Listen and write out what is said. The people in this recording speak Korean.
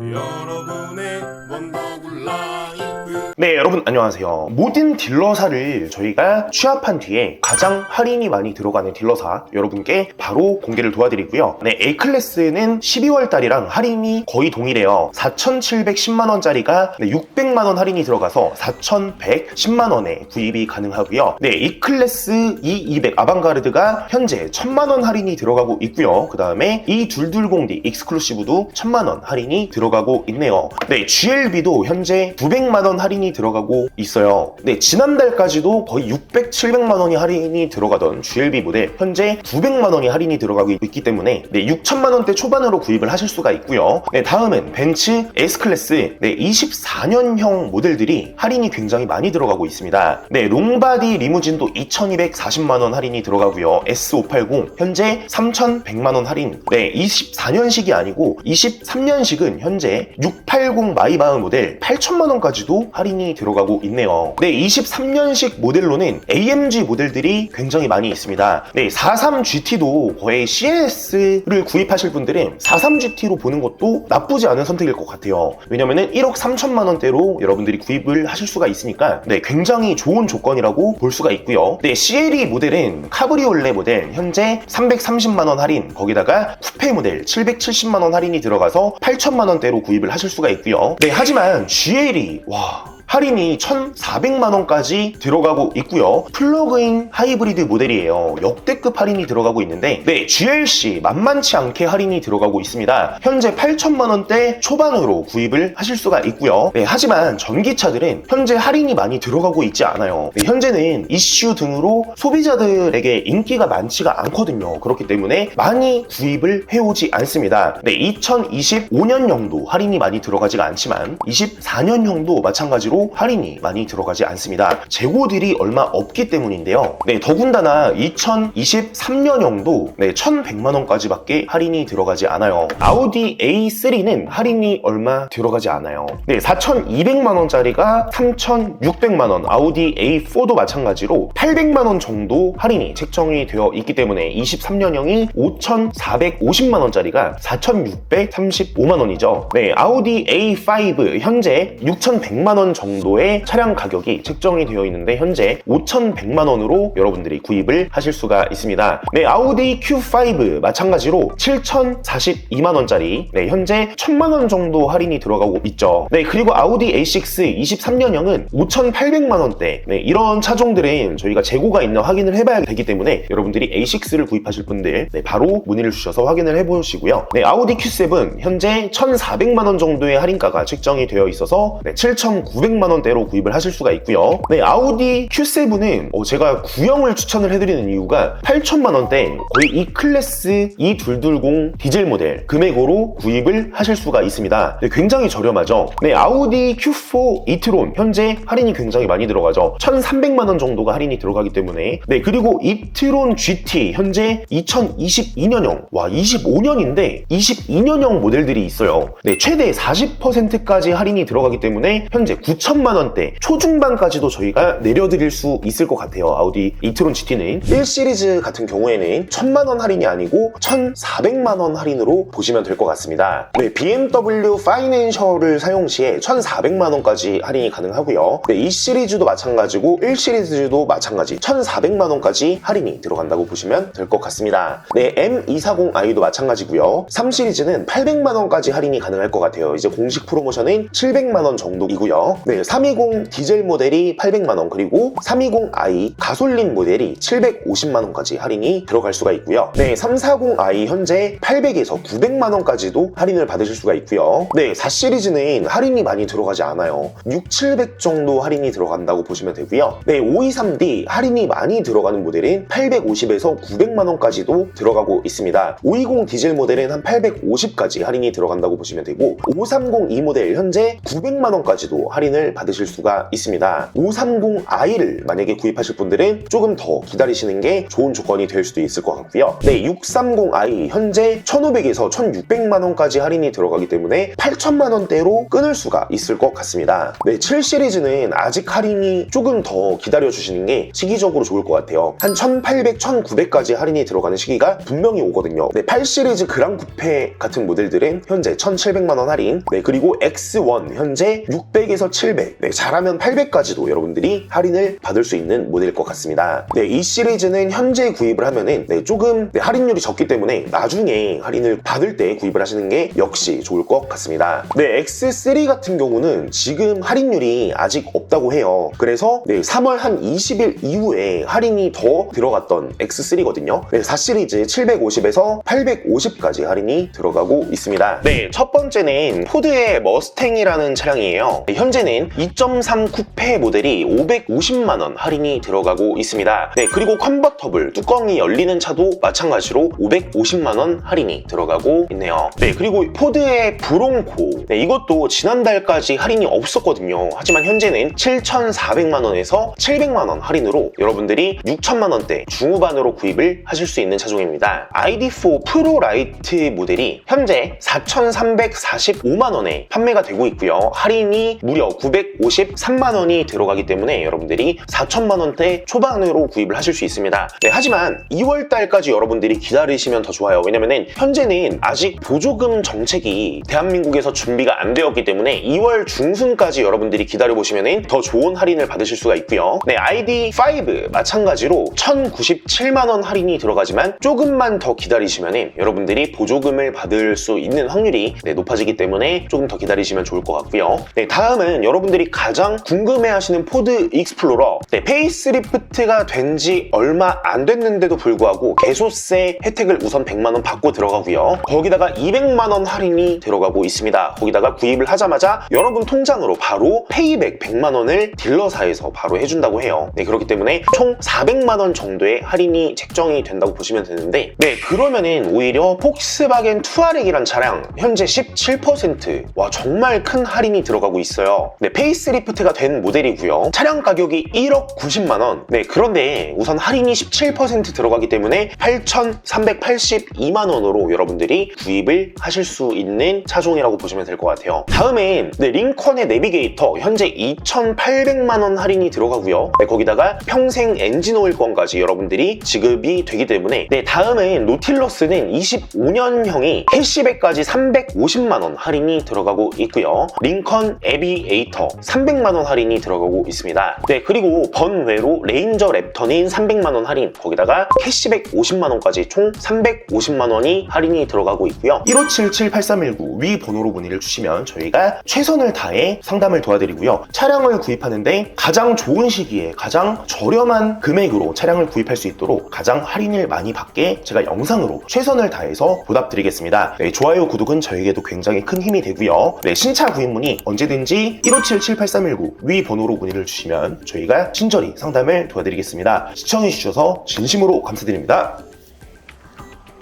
여러분의 원더굴 라이프 네 여러분 안녕하세요. 모든 딜러사를 저희가 취합한 뒤에 가장 할인이 많이 들어가는 딜러사 여러분께 바로 공개를 도와드리고요. 네 A클래스는 12월 달이랑 할인이 거의 동일해요. 4,710만원짜리가 600만원 할인이 들어가서 4,110만원에 구입이 가능하고요. 네 E클래스 E200 아방가르드가 현재 1,000만원 할인이 들어가고 있고요. 그 다음에 이 둘둘공디 익스클루시브도 1,000만원 할인이 들어가고 있네요. 네 GLB도 현재 900만원 할인이 들어가고 있어요. 네, 지난달까지도 거의 600, 700만 원이 할인이 들어가던 GLB 모델 현재 900만 원이 할인이 들어가고 있기 때문에 네, 6천만 원대 초반으로 구입을 하실 수가 있고요. 네, 다음은 벤츠 S클래스 네, 24년형 모델들이 할인이 굉장히 많이 들어가고 있습니다. 네, 롱바디 리무진도 2240만 원 할인이 들어가고요. S580 현재 3100만 원 할인. 네, 24년식이 아니고 23년식은 현재 680 마이바흐 모델 8000만 원까지도 할인 이 들어가고 있네요. 네, 23년식 모델로는 AMG 모델들이 굉장히 많이 있습니다. 네, 43GT도 거의 CLS를 구입하실 분들은 43GT로 보는 것도 나쁘지 않은 선택일 것 같아요. 왜냐면은 1억 3천만 원대로 여러분들이 구입을 하실 수가 있으니까 네, 굉장히 좋은 조건이라고 볼 수가 있고요. 네, CLE 모델은 카브리올레 모델 현재 330만 원 할인 거기다가 쿠페 모델 770만 원 할인이 들어가서 8천만 원대로 구입을 하실 수가 있고요. 네, 하지만 GLE 와 할인이 1,400만 원까지 들어가고 있고요. 플러그인 하이브리드 모델이에요. 역대급 할인이 들어가고 있는데 네, GLC 만만치 않게 할인이 들어가고 있습니다. 현재 8천만 원대 초반으로 구입을 하실 수가 있고요. 네, 하지만 전기차들은 현재 할인이 많이 들어가고 있지 않아요. 네, 현재는 이슈 등으로 소비자들에게 인기가 많지가 않거든요. 그렇기 때문에 많이 구입을 해오지 않습니다. 네, 2025년형도 할인이 많이 들어가지가 않지만 24년형도 마찬가지로 할인이 많이 들어가지 않습니다. 재고들이 얼마 없기 때문인데요. 네, 더군다나 2023년형도 네, 1,100만 원까지밖에 할인이 들어가지 않아요. 아우디 A3는 할인이 얼마 들어가지 않아요. 네, 4,200만 원짜리가 3,600만 원. 아우디 A4도 마찬가지로 800만 원 정도 할인이 책정이 되어 있기 때문에 23년형이 5,450만 원짜리가 4,635만 원이죠. 네, 아우디 A5 현재 6,100만 원 정도 의 차량 가격이 책정이 되어 있는데 현재 5,100만 원으로 여러분들이 구입을 하실 수가 있습니다. 네, 아우디 Q5 마찬가지로 7,042만 원짜리 네, 현재 1,000만 원 정도 할인이 들어가고 있죠. 네, 그리고 아우디 A6 23년형은 5,800만 원대. 네, 이런 차종들은 저희가 재고가 있나 확인을 해봐야 되기 때문에 여러분들이 A6를 구입하실 분들 네, 바로 문의를 주셔서 확인을 해보시고요. 네, 아우디 Q7 현재 1,400만 원 정도의 할인가가 책정이 되어 있어서 네, 7,900만 원대로 구입을 하실 수가 있고요. 네, 아우디 Q7은 어, 제가 구형을 추천을 해드리는 이유가 8천만 원대 거의 E 클래스 E220 디젤 모델 금액으로 구입을 하실 수가 있습니다. 네, 굉장히 저렴하죠. 네, 아우디 Q4 이트론 현재 할인이 굉장히 많이 들어가죠. 1,300만 원 정도가 할인이 들어가기 때문에 네, 그리고 이트론 GT 현재 2022년형 와 25년인데 22년형 모델들이 있어요. 네, 최대 40%까지 할인이 들어가기 때문에 현재 9 천만 원대 초중반까지도 저희가 내려드릴 수 있을 것 같아요. 아우디 이트론 GT는 1 시리즈 같은 경우에는 1천만 원 할인이 아니고 1,400만 원 할인으로 보시면 될 것 같습니다. 네, BMW 파이낸셜을 사용 시에 1,400만 원까지 할인이 가능하고요. 네, 2 시리즈도 마찬가지고 1 시리즈도 마찬가지 1,400만 원까지 할인이 들어간다고 보시면 될 것 같습니다. 네, M240i도 마찬가지고요. 3 시리즈는 800만 원까지 할인이 가능할 것 같아요. 이제 공식 프로모션은 700만 원 정도이고요. 네, 320 디젤 모델이 800만 원 그리고 320i 가솔린 모델이 750만 원까지 할인이 들어갈 수가 있고요. 네, 340i 현재 800에서 900만 원까지도 할인을 받으실 수가 있고요. 네, 4 시리즈는 할인이 많이 들어가지 않아요. 6, 700 정도 할인이 들어간다고 보시면 되고요. 네, 523D 할인이 많이 들어가는 모델은 850에서 900만 원까지도 들어가고 있습니다. 520 디젤 모델은 한 850까지 할인이 들어간다고 보시면 되고 530이 모델 현재 900만 원까지도 할인을 할인을 받으실 수가 있습니다. 530i를 만약에 구입하실 분들은 조금 더 기다리시는 게 좋은 조건이 될 수도 있을 것 같고요. 네, 630i 현재 1,500에서 1,600만 원까지 할인이 들어가기 때문에 8천만 원대로 끊을 수가 있을 것 같습니다. 네, 7 시리즈는 아직 할인이 조금 더 기다려 주시는 게 시기적으로 좋을 것 같아요. 한 1,800, 1,900까지 할인이 들어가는 시기가 분명히 오거든요. 네, 8 시리즈 그랑 쿠페 같은 모델들은 현재 1,700만 원 할인. 네, 그리고 X1 현재 600에서 700. 네, 잘하면 800까지도 여러분들이 할인을 받을 수 있는 모델일 것 같습니다. 네, 이 시리즈는 현재 구입을 하면은 네, 조금 네, 할인율이 적기 때문에 나중에 할인을 받을 때 구입을 하시는 게 역시 좋을 것 같습니다. 네, X3 같은 경우는 지금 할인율이 아직 없다고 해요. 그래서 네, 3월 한 20일 이후에 할인이 더 들어갔던 X3거든요. 네, 4 시리즈 750에서 850까지 할인이 들어가고 있습니다. 네, 첫 번째는 포드의 머스탱이라는 차량이에요. 네, 현재는 2.3 쿠페 모델이 550만원 할인이 들어가고 있습니다. 네, 그리고 컨버터블 뚜껑이 열리는 차도 마찬가지로 550만원 할인이 들어가고 있네요. 네, 그리고 포드의 브롱코. 네, 이것도 지난달까지 할인이 없었거든요. 하지만 현재는 7,400만원에서 700만원 할인으로 여러분들이 6천만원대 중후반으로 구입을 하실 수 있는 차종입니다. ID4 프로 라이트 모델이 현재 4,345만원에 판매가 되고 있고요. 할인이 무려 953만 원이 들어가기 때문에 여러분들이 4천만 원대 초반으로 구입을 하실 수 있습니다. 네, 하지만 2월 달까지 여러분들이 기다리시면 더 좋아요. 왜냐면은 현재는 아직 보조금 정책이 대한민국에서 준비가 안 되었기 때문에 2월 중순까지 여러분들이 기다려 보시면 더 좋은 할인을 받으실 수가 있고요. 네, ID5 마찬가지로 1,097만 원 할인이 들어가지만 조금만 더 기다리시면 여러분들이 보조금을 받을 수 있는 확률이 네, 높아지기 때문에 조금 더 기다리시면 좋을 것 같고요. 네, 다음은 여러분 들이 가장 궁금해하시는 포드 익스플로러 네, 페이스리프트가 된 지 얼마 안 됐는데도 불구하고 개소세 혜택을 우선 100만원 받고 들어가고요. 거기다가 200만원 할인이 들어가고 있습니다. 거기다가 구입을 하자마자 여러분 통장으로 바로 페이백 100만원을 딜러사에서 바로 해준다고 해요. 네, 그렇기 때문에 총 400만원 정도의 할인이 책정이 된다고 보시면 되는데 네, 그러면은 오히려 폭스바겐 투아렉이란 차량 현재 17%와 정말 큰 할인이 들어가고 있어요. 네, 페이스리프트가 된 모델이고요. 차량 가격이 1억 90만 원. 네, 그런데 우선 할인이 17% 들어가기 때문에 8,382만 원으로 여러분들이 구입을 하실 수 있는 차종이라고 보시면 될 것 같아요. 다음엔 네, 링컨의 내비게이터 현재 2,800만 원 할인이 들어가고요. 네, 거기다가 평생 엔진 오일권까지 여러분들이 지급이 되기 때문에 네, 다음엔 노틸러스는 25년형이 캐시백까지 350만 원 할인이 들어가고 있고요. 링컨 에비에이터 300만원 할인이 들어가고 있습니다. 네, 그리고 번외로 레인저 랩턴인 300만원 할인 거기다가 캐시백 50만원까지 총 350만원이 할인이 들어가고 있고요. 1577-8319 위 번호로 문의를 주시면 저희가 최선을 다해 상담을 도와드리고요. 차량을 구입하는데 가장 좋은 시기에 가장 저렴한 금액으로 차량을 구입할 수 있도록 가장 할인을 많이 받게 제가 영상으로 최선을 다해서 보답드리겠습니다. 네, 좋아요, 구독은 저에게도 굉장히 큰 힘이 되고요. 네, 신차 구입 문의 언제든지 1577-8319 위 번호로 문의를 주시면 저희가 친절히 상담을 도와드리겠습니다. 시청해주셔서 진심으로 감사드립니다.